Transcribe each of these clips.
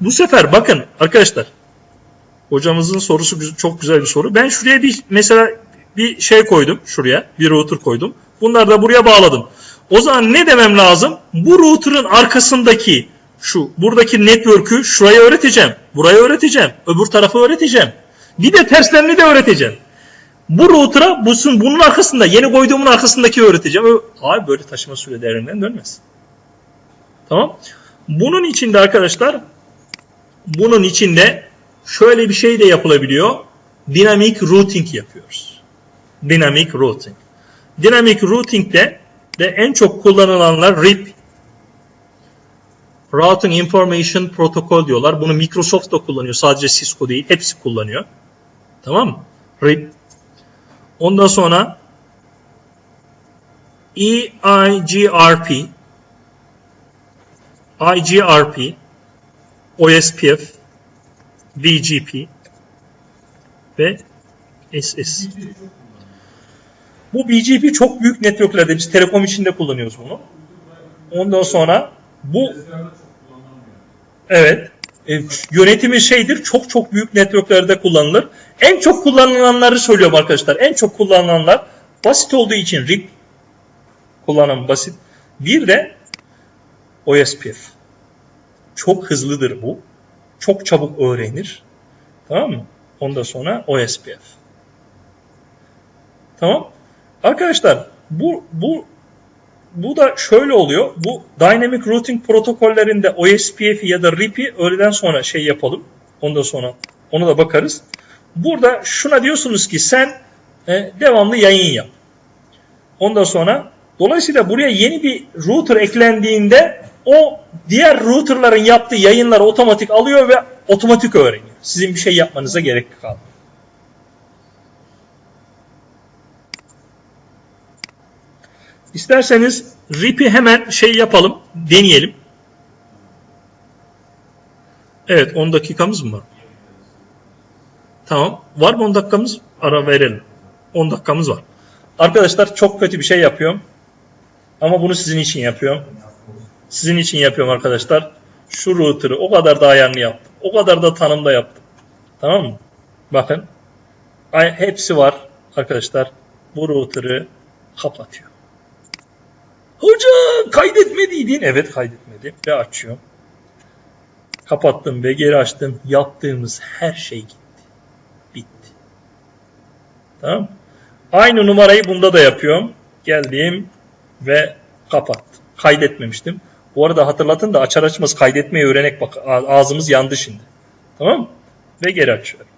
Bu sefer bakın arkadaşlar. Hocamızın sorusu çok güzel bir soru. Ben şuraya bir mesela bir şey koydum şuraya. Bir router koydum. Bunları da buraya bağladım. O zaman ne demem lazım? Bu router'ın arkasındaki şu buradaki network'ü şuraya öğreteceğim. Buraya öğreteceğim. Öbür tarafı öğreteceğim. Bir de terslerini de öğreteceğim. Bu router'a bunun arkasında yeni koyduğumun arkasındaki öğreteceğim. Abi böyle taşıma süre değerinden dönmez. Tamam. Bunun içinde arkadaşlar bunun içinde şöyle bir şey de yapılabiliyor. Dynamic routing yapıyoruz. Dynamic routing. Dynamic routing'de de en çok kullanılanlar RIP Routing Information Protocol diyorlar. Bunu Microsoft da kullanıyor. Sadece Cisco değil. Hepsi kullanıyor. Tamam mı? RIP. Ondan sonra EIGRP IGRP OSPF BGP ve SS. Bu BGP çok büyük networklerde biz telekom içinde kullanıyoruz bunu. Ondan sonra bu evet e, yönetimi şeydir çok çok büyük networklerde kullanılır. En çok kullanılanları söylüyorum arkadaşlar. En çok kullanılanlar basit olduğu için RIP kullanan basit. Bir de OSPF. Çok hızlıdır bu. Çok çabuk öğrenir. Tamam mı? Ondan sonra OSPF. Tamam. Arkadaşlar bu bu bu da şöyle oluyor. Bu Dynamic Routing protokollerinde OSPF'i ya da RIP'i öğleden sonra şey yapalım. Ondan sonra ona da bakarız. Burada şuna diyorsunuz ki sen e, devamlı yayın yap. Ondan sonra dolayısıyla buraya yeni bir router eklendiğinde o diğer routerların yaptığı yayınları otomatik alıyor ve otomatik öğreniyor. Sizin bir şey yapmanıza gerek kalmıyor. İsterseniz RIP'i hemen şey yapalım, deneyelim. Evet 10 dakikamız mı var? Tamam. Var mı 10 dakikamız? Ara verelim. 10 dakikamız var. Arkadaşlar çok kötü bir şey yapıyorum. Ama bunu sizin için yapıyorum. Sizin için yapıyorum arkadaşlar. Şu router'ı o kadar da ayarını yaptım. O kadar da tanımda yaptım. Tamam mı? Bakın. Hepsi var arkadaşlar. Bu router'ı kapatıyor. Hocam kaydetmediydin. Evet kaydetmedim ve açıyorum. Kapattım ve geri açtım. Yaptığımız her şey gitti. Bitti. Tamam? Aynı numarayı bunda da yapıyorum. Geldim ve kapattım. Kaydetmemiştim. Bu arada hatırlatın da açar açmaz kaydetmeyi öğrenek bak ağzımız yandı şimdi. Tamam mı? Ve geri açıyorum.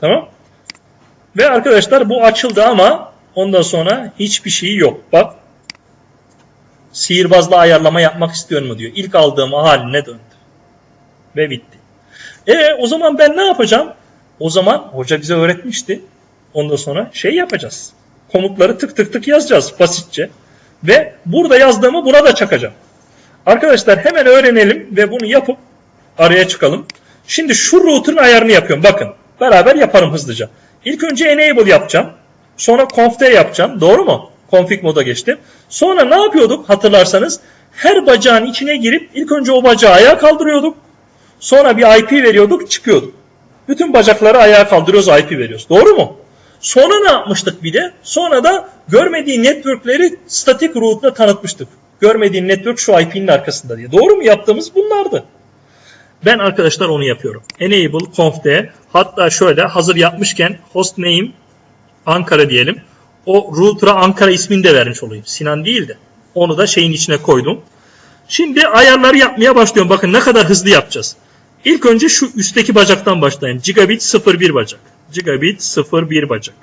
Tamam? Ve arkadaşlar bu açıldı ama ondan sonra hiçbir şey yok. Bak sihirbazla ayarlama yapmak istiyor mu diyor. İlk aldığım haline döndü. Ve bitti. E o zaman ben ne yapacağım? O zaman hoca bize öğretmişti. Ondan sonra şey yapacağız. Komutları tık tık tık yazacağız basitçe. Ve burada yazdığımı buna da çakacağım. Arkadaşlar hemen öğrenelim ve bunu yapıp araya çıkalım. Şimdi şu router'ın ayarını yapıyorum. Bakın beraber yaparım hızlıca. İlk önce enable yapacağım. Sonra confd yapacağım. Doğru mu? Config moda geçtim. Sonra ne yapıyorduk hatırlarsanız? Her bacağın içine girip ilk önce o bacağı ayağa kaldırıyorduk. Sonra bir IP veriyorduk çıkıyorduk. Bütün bacakları ayağa kaldırıyoruz IP veriyoruz. Doğru mu? Sonra ne yapmıştık bir de? Sonra da görmediği networkleri static route'la tanıtmıştık. Görmediğin network şu IP'nin arkasında diye. Doğru mu? Yaptığımız bunlardı. Ben arkadaşlar onu yapıyorum. Enable confd hatta şöyle hazır yapmışken hostname Ankara diyelim. O router'a Ankara ismini de vermiş olayım. Sinan değil de. Onu da şeyin içine koydum. Şimdi ayarları yapmaya başlıyorum. Bakın ne kadar hızlı yapacağız. İlk önce şu üstteki bacaktan başlayın. Gigabit 01 bacak. Gigabit 01 bacak.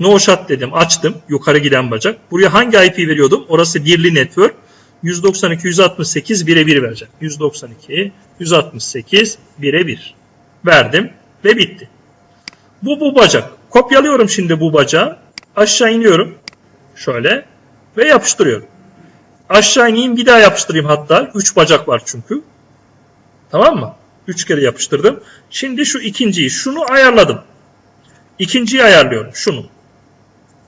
No shot dedim. Açtım. Yukarı giden bacak. Buraya hangi IP veriyordum? Orası birli network. 192 168 1'e 1 verecek. 192 168 1'e 1. Verdim ve bitti. Bu bu bacak. Kopyalıyorum şimdi bu bacağı. Aşağı iniyorum. Şöyle ve yapıştırıyorum. Aşağı ineyim bir daha yapıştırayım hatta. 3 bacak var çünkü. Tamam mı? 3 kere yapıştırdım. Şimdi şu ikinciyi, şunu ayarladım. İkinciyi ayarlıyorum. Şunu.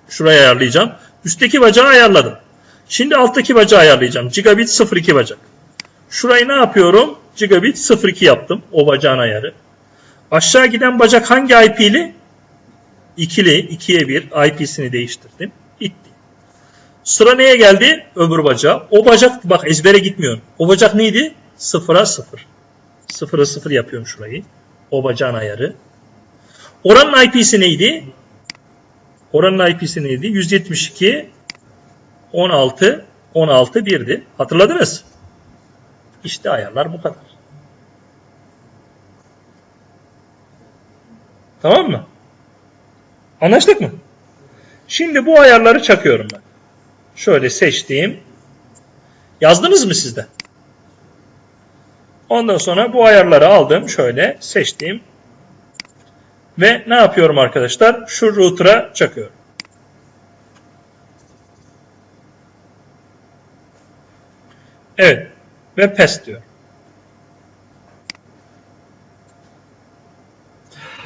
Şuraya ayarlayacağım. Üstteki bacağı ayarladım. Şimdi alttaki bacağı ayarlayacağım. Gigabit 02 bacak. Şurayı ne yapıyorum? gigabit 02 yaptım. O bacağın ayarı. Aşağı giden bacak hangi IP'li? İkili, 2'ye 1 IP'sini değiştirdim. Gitti. Sıra neye geldi? Öbür bacağa. O bacak bak ezbere gitmiyor. O bacak neydi? 0'a 0. 0'a 0 yapıyorum şurayı. O bacağın ayarı. Oranın IP'si neydi? Oranın IP'si neydi? 172 16 16 1'di. Hatırladınız? İşte ayarlar bu kadar. Tamam mı? Anlaştık mı? Şimdi bu ayarları çakıyorum ben. Şöyle seçtiğim. Yazdınız mı sizde? Ondan sonra bu ayarları aldım. Şöyle seçtiğim. Ve ne yapıyorum arkadaşlar? Şu router'a çakıyorum. Evet. Ve PES diyor.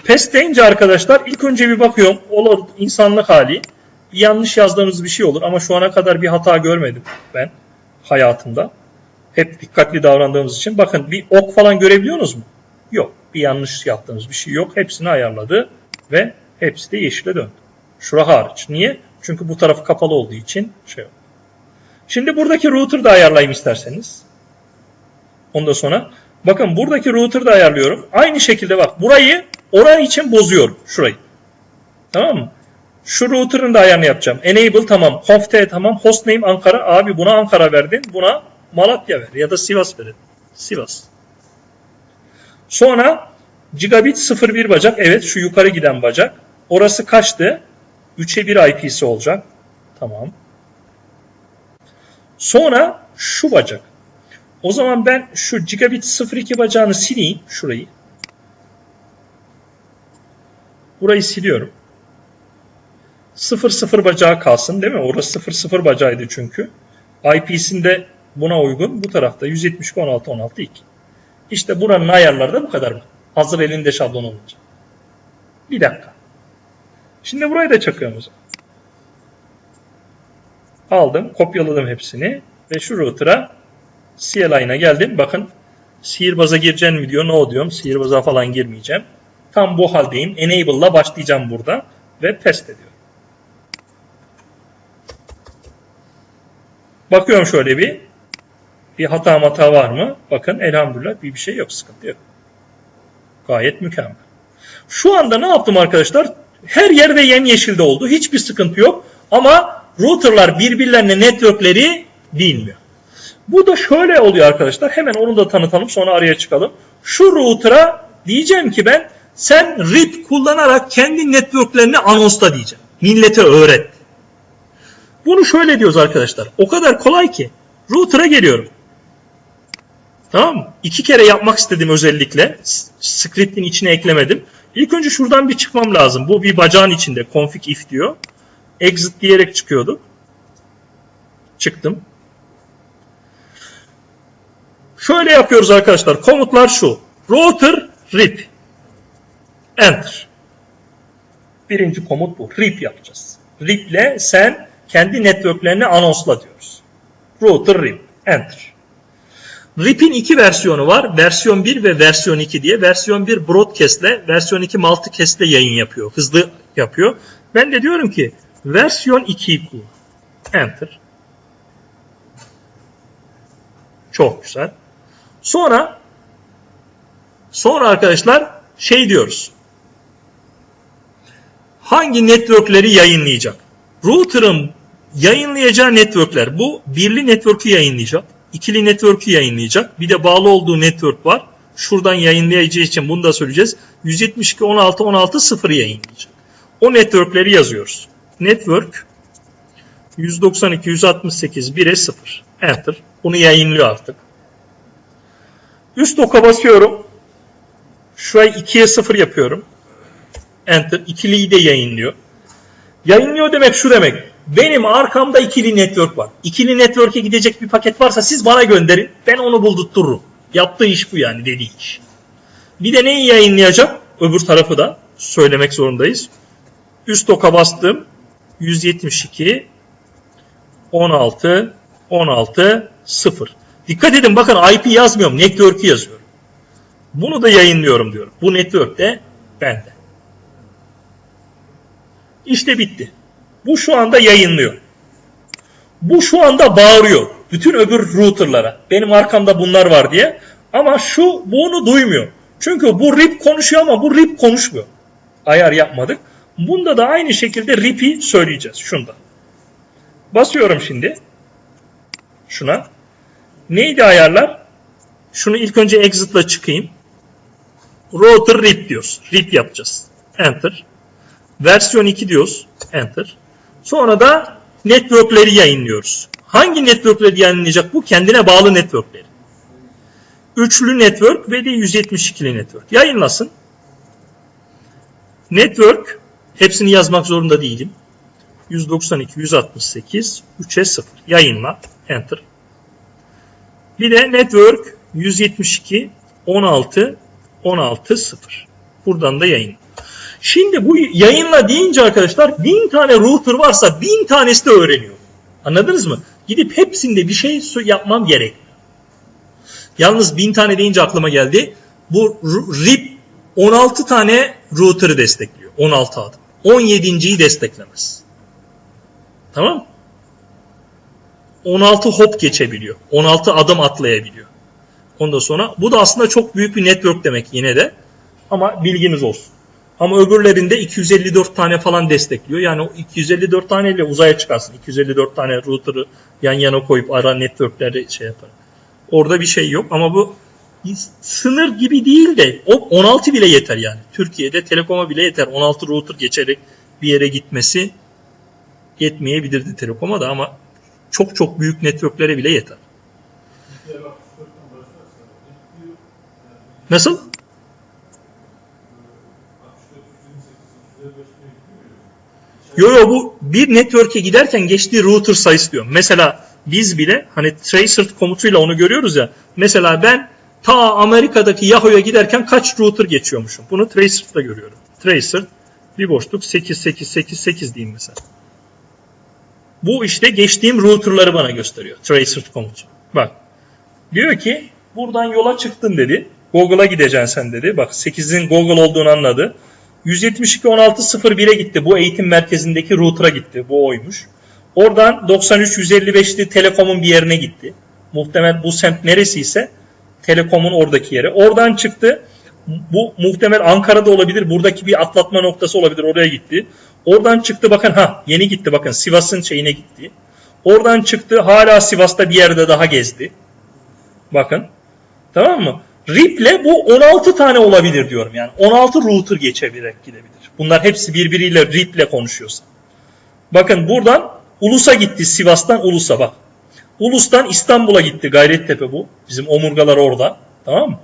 PES deyince arkadaşlar ilk önce bir bakıyorum. Olur insanlık hali. Yanlış yazdığımız bir şey olur ama şu ana kadar bir hata görmedim ben hayatımda. Hep dikkatli davrandığımız için. Bakın bir ok falan görebiliyorsunuz mu? Yok. Bir yanlış yaptığımız bir şey yok. Hepsini ayarladı ve hepsi de yeşile döndü. Şura hariç. Niye? Çünkü bu taraf kapalı olduğu için şey yok. Şimdi buradaki router'ı da ayarlayayım isterseniz. Ondan sonra bakın buradaki router'ı da ayarlıyorum. Aynı şekilde bak burayı oraya için bozuyorum. Şurayı. Tamam mı? Şu router'ın da ayarını yapacağım. Enable tamam. Conft tamam. Hostname Ankara. Abi buna Ankara verdin. Buna Malatya ver. Ya da Sivas verin. Sivas. Sonra gigabit 01 bacak. Evet şu yukarı giden bacak. Orası kaçtı? 3'e 1 IP'si olacak. Tamam. Sonra şu bacak. O zaman ben şu gigabit 02 bacağını sileyim. Şurayı. Burayı siliyorum. 00 bacağı kalsın değil mi? Orası 00 bacağıydı çünkü. IP'sinde buna uygun. Bu tarafta 172.16.16.2. İşte buranın ayarları da bu kadar mı? Hazır elinde şablon olunca. Bir dakika. Şimdi burayı da zaman. Aldım, kopyaladım hepsini ve şu router'a CLI'ına geldim. Bakın sihirbaza gireceğim mi diyor. No diyorum. Sihirbaza falan girmeyeceğim. Tam bu haldeyim. Enable'la başlayacağım burada ve test ediyorum. Bakıyorum şöyle bir. Bir hata hata var mı? Bakın elhamdülillah bir bir şey yok. Sıkıntı yok. Gayet mükemmel. Şu anda ne yaptım arkadaşlar? Her yerde yemyeşilde oldu. Hiçbir sıkıntı yok. Ama routerlar birbirlerine networkleri bilmiyor. Bu da şöyle oluyor arkadaşlar. Hemen onu da tanıtalım sonra araya çıkalım. Şu router'a diyeceğim ki ben sen RIP kullanarak kendi networklerini anonsla diyeceğim. Millete öğret. Bunu şöyle diyoruz arkadaşlar. O kadar kolay ki. Router'a geliyorum. Tamam mı? İki kere yapmak istedim özellikle. Script'in içine eklemedim. İlk önce şuradan bir çıkmam lazım. Bu bir bacağın içinde. Config if diyor. Exit diyerek çıkıyorduk. Çıktım. Şöyle yapıyoruz arkadaşlar. Komutlar şu. Router rip. Enter. Birinci komut bu. Rip yapacağız. Rip ile sen kendi networklerini anonsla diyoruz. Router rip. Enter. RIP'in iki versiyonu var. Versiyon 1 ve versiyon 2 diye. Versiyon 1 broadcast ile versiyon 2 multicast ile yayın yapıyor. Hızlı yapıyor. Ben de diyorum ki versiyon 2'yi kullan. Enter. Çok güzel. Sonra sonra arkadaşlar şey diyoruz. Hangi networkleri yayınlayacak? Router'ın yayınlayacağı networkler. Bu birli network'ü yayınlayacak. İkili network'ü yayınlayacak. Bir de bağlı olduğu network var. Şuradan yayınlayacağı için bunu da söyleyeceğiz. 172 16 16 0 yayınlayacak. O networkleri yazıyoruz. Network 192 168 1'e 0. Enter. Bunu yayınlıyor artık. Üst oka basıyorum. Şurayı 2'ye 0 yapıyorum. Enter. İkiliyi de yayınlıyor. Yayınlıyor demek şu demek. Benim arkamda ikili network var. İkili network'e gidecek bir paket varsa siz bana gönderin. Ben onu buldurturum. Yaptığı iş bu yani dediği iş. Bir de neyi yayınlayacak? Öbür tarafı da söylemek zorundayız. Üst oka bastım. 172 16 16 0. Dikkat edin bakın IP yazmıyorum. Network'ü yazıyorum. Bunu da yayınlıyorum diyorum. Bu network de bende. İşte bitti. Bu şu anda yayınlıyor. Bu şu anda bağırıyor. Bütün öbür routerlara. Benim arkamda bunlar var diye. Ama şu bunu duymuyor. Çünkü bu RIP konuşuyor ama bu RIP konuşmuyor. Ayar yapmadık. Bunda da aynı şekilde RIP'i söyleyeceğiz. Şunda. Basıyorum şimdi. Şuna. Neydi ayarlar? Şunu ilk önce exit'la çıkayım. Router RIP diyoruz. RIP yapacağız. Enter. Versiyon 2 diyoruz. Enter. Sonra da network'leri yayınlıyoruz. Hangi network'leri yayınlayacak bu? Kendine bağlı network'leri. Üçlü network ve de 172'li network. Yayınlasın. Network hepsini yazmak zorunda değilim. 192, 168, 3'e 0. Yayınla. Enter. Bir de network 172, 16, 16, 0. Buradan da yayın. Şimdi bu yayınla deyince arkadaşlar bin tane router varsa bin tanesi de öğreniyor. Anladınız mı? Gidip hepsinde bir şey yapmam gerek. Yalnız bin tane deyince aklıma geldi. Bu RIP 16 tane router'ı destekliyor. 16 adım. 17.yi desteklemez. Tamam 16 hop geçebiliyor. 16 adım atlayabiliyor. Ondan sonra bu da aslında çok büyük bir network demek yine de. Ama bilginiz olsun. Ama öbürlerinde 254 tane falan destekliyor. Yani o 254 taneyle uzaya çıkarsın. 254 tane router'ı yan yana koyup ara network'leri şey yapar. Orada bir şey yok ama bu sınır gibi değil de o 16 bile yeter yani. Türkiye'de Telekom'a bile yeter. 16 router geçerek bir yere gitmesi yetmeyebilirdi Telekom'a da ama çok çok büyük networklere bile yeter. Nasıl? Yo yo bu bir network'e giderken geçtiği router sayısı diyorum. Mesela biz bile hani tracer komutuyla onu görüyoruz ya. Mesela ben ta Amerika'daki Yahoo'ya giderken kaç router geçiyormuşum. Bunu tracer'da görüyorum. Tracer bir boşluk 8888 diyeyim mesela. Bu işte geçtiğim router'ları bana gösteriyor. Tracer komutu. Bak. Diyor ki buradan yola çıktın dedi. Google'a gideceksin sen dedi. Bak 8'in Google olduğunu anladı. 172.16.01'e gitti. Bu eğitim merkezindeki router'a gitti. Bu oymuş. Oradan 93.155'li Telekom'un bir yerine gitti. Muhtemel bu semt neresiyse Telekom'un oradaki yere. Oradan çıktı. Bu muhtemel Ankara'da olabilir. Buradaki bir atlatma noktası olabilir. Oraya gitti. Oradan çıktı bakın ha yeni gitti bakın Sivas'ın şeyine gitti. Oradan çıktı hala Sivas'ta bir yerde daha gezdi. Bakın. Tamam mı? RIP'le bu 16 tane olabilir diyorum yani. 16 router geçebilir gidebilir. Bunlar hepsi birbiriyle RIP'le konuşuyorsa. Bakın buradan Ulus'a gitti Sivas'tan Ulus'a bak. Ulus'tan İstanbul'a gitti Gayrettepe bu. Bizim omurgalar orada. Tamam mı?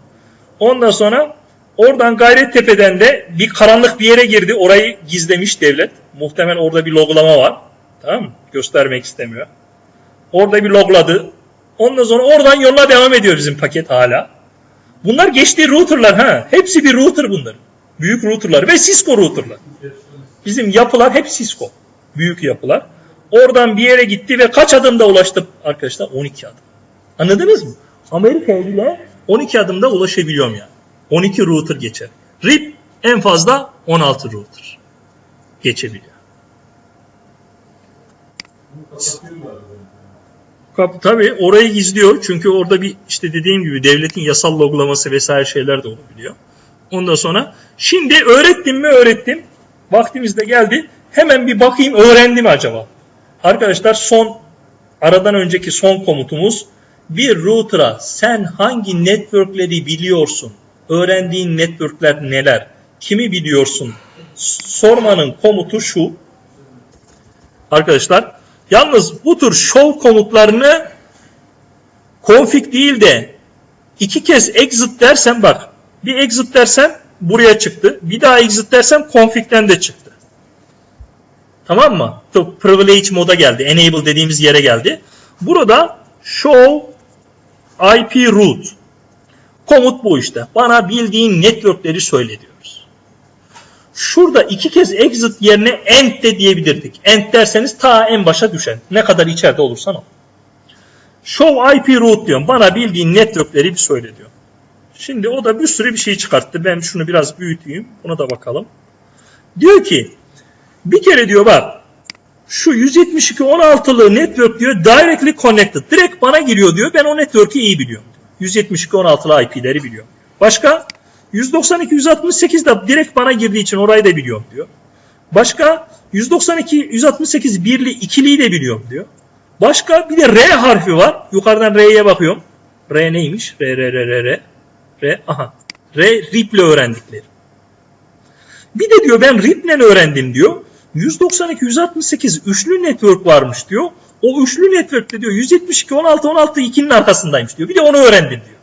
Ondan sonra oradan Gayrettepe'den de bir karanlık bir yere girdi. Orayı gizlemiş devlet. Muhtemel orada bir loglama var. Tamam mı? Göstermek istemiyor. Orada bir logladı. Ondan sonra oradan yolla devam ediyor bizim paket hala. Bunlar geçtiği routerlar ha. Hepsi bir router bunlar. Büyük routerlar ve Cisco routerlar. Bizim yapılar hep Cisco. Büyük yapılar. Oradan bir yere gitti ve kaç adımda ulaştı arkadaşlar? 12 adım. Anladınız mı? Amerika'ya bile 12 adımda ulaşabiliyorum yani. 12 router geçer. RIP en fazla 16 router geçebiliyor. Tabii orayı gizliyor çünkü orada bir işte dediğim gibi devletin yasal loglaması vesaire şeyler de olabiliyor. Ondan sonra şimdi öğrettim mi öğrettim. Vaktimiz de geldi. Hemen bir bakayım öğrendi mi acaba? Arkadaşlar son aradan önceki son komutumuz bir router'a sen hangi networkleri biliyorsun? Öğrendiğin networkler neler? Kimi biliyorsun? Sormanın komutu şu. Arkadaşlar yalnız bu tür show komutlarını config değil de iki kez exit dersen bak bir exit dersen buraya çıktı. Bir daha exit dersem config'den de çıktı. Tamam mı? Privilege moda geldi. Enable dediğimiz yere geldi. Burada show IP root. Komut bu işte. Bana bildiğin networkleri söyle diyoruz. Şurada iki kez exit yerine end de diyebilirdik. End derseniz ta en başa düşen. Ne kadar içeride olursan o. Show IP root diyorum. Bana bildiğin networkleri bir söyle diyor. Şimdi o da bir sürü bir şey çıkarttı. Ben şunu biraz büyüteyim. Buna da bakalım. Diyor ki bir kere diyor bak şu 172.16'lı network diyor directly connected. Direkt bana giriyor diyor. Ben o network'ü iyi biliyorum. Diyor. 172.16'lı IP'leri biliyorum. Başka 192 168 de direkt bana girdiği için orayı da biliyorum diyor. Başka 192 168 birli ikiliyi de biliyorum diyor. Başka bir de R harfi var. Yukarıdan R'ye bakıyorum. R neymiş? R R R R R. R aha. R RIP'le öğrendikleri. Bir de diyor ben RIP'le öğrendim diyor. 192 168 üçlü network varmış diyor. O üçlü network'te diyor 172 16 16 2'nin arkasındaymış diyor. Bir de onu öğrendim diyor.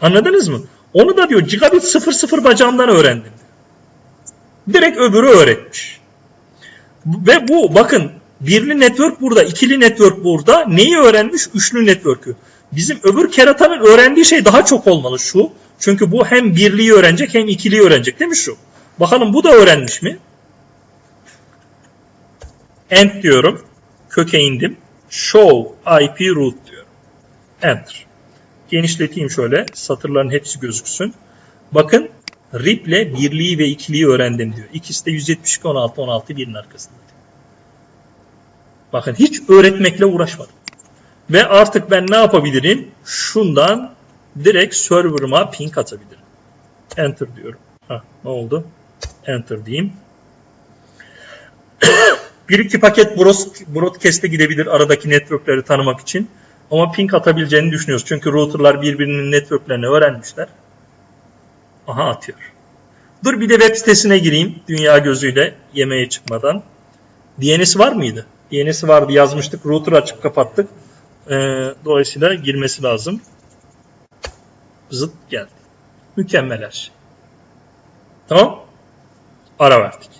Anladınız mı? Onu da diyor gigabit 00 bacağından öğrendim. Direkt öbürü öğretmiş. Ve bu bakın birli network burada, ikili network burada. Neyi öğrenmiş? Üçlü network'ü. Bizim öbür keratanın öğrendiği şey daha çok olmalı şu. Çünkü bu hem birliği öğrenecek hem ikiliyi öğrenecek değil mi şu? Bakalım bu da öğrenmiş mi? End diyorum. Köke indim. Show IP root diyorum. Enter. Genişleteyim şöyle. Satırların hepsi gözüksün. Bakın RIP ile birliği ve ikiliyi öğrendim diyor. İkisi de 172 16 16 birinin arkasında. Bakın hiç öğretmekle uğraşmadım. Ve artık ben ne yapabilirim? Şundan direkt server'ıma ping atabilirim. Enter diyorum. Ha, ne oldu? Enter diyeyim. bir iki paket broad- broadcast'e gidebilir aradaki network'leri tanımak için. Ama ping atabileceğini düşünüyoruz. Çünkü router'lar birbirinin network'lerini öğrenmişler. Aha atıyor. Dur bir de web sitesine gireyim dünya gözüyle yemeğe çıkmadan. DNS var mıydı? DNS vardı yazmıştık. Router açıp kapattık. Ee, dolayısıyla girmesi lazım. Zıt geldi. Mükemmel her şey. Tamam. Ara verdik.